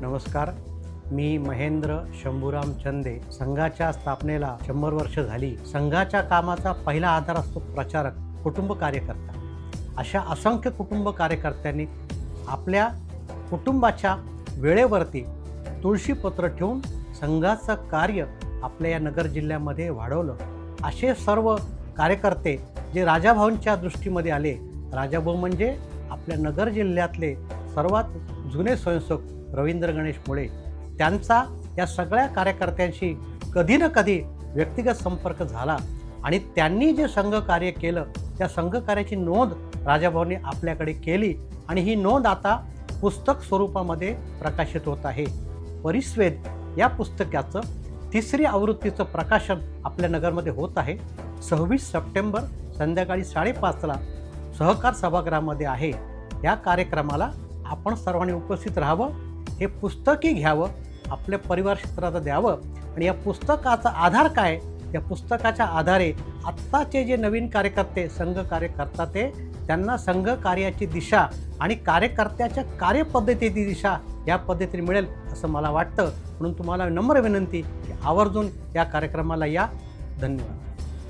नमस्कार. मी महेंद्र शंभूराम चंदे. संघाच्या स्थापनेला शंभर वर्ष झाली. संघाच्या कामाचा पहिला आधार असतो प्रचारक कुटुंब कार्यकर्ता. अशा असंख्य कुटुंब कार्यकर्त्यांनी आपल्या कुटुंबाच्या वेळेवरती तुळशीपत्र ठेवून संघाचं कार्य आपल्या या नगर जिल्ह्यामध्ये वाढवलं. असे सर्व कार्यकर्ते जे राजाभाऊंच्या दृष्टीमध्ये आले राजाभाऊ म्हणजे आपल्या नगर जिल्ह्यातले सर्वात जुने स्वयंसेवक रवींद्र गणेश मुळे त्यांचा या सगळ्या कार्यकर्त्यांशी कधी ना कधी व्यक्तिगत संपर्क झाला आणि त्यांनी जे संघ कार्य केलं त्या संघ कार्याची नोंद राजाभाऊने आपल्याकडे केली आणि ही नोंद आता पुस्तक स्वरूपामध्ये प्रकाशित होत आहे. परिस्वेद या पुस्तकाचं तिसरी आवृत्तीचं प्रकाशन आपल्या नगरमध्ये होत आहे. सव्वीस सप्टेंबर संध्याकाळी साडेपाचला सहकार सभागृहामध्ये आहे. या कार्यक्रमाला आपण सर्वांनी उपस्थित राहावं हे पुस्तकही घ्यावं आपल्या परिवार क्षेत्रात द्यावं. आणि या पुस्तकाचा आधार काय? या पुस्तकाच्या आधारे आत्ताचे जे नवीन कार्यकर्ते संघ कार्य करतात ते त्यांना संघ कार्याची दिशा आणि कार्यकर्त्याच्या कार्यपद्धतीची दिशा या पद्धतीने मिळेल असं मला वाटतं. म्हणून तुम्हाला नम्र विनंती की आवर्जून या कार्यक्रमाला या. धन्यवाद.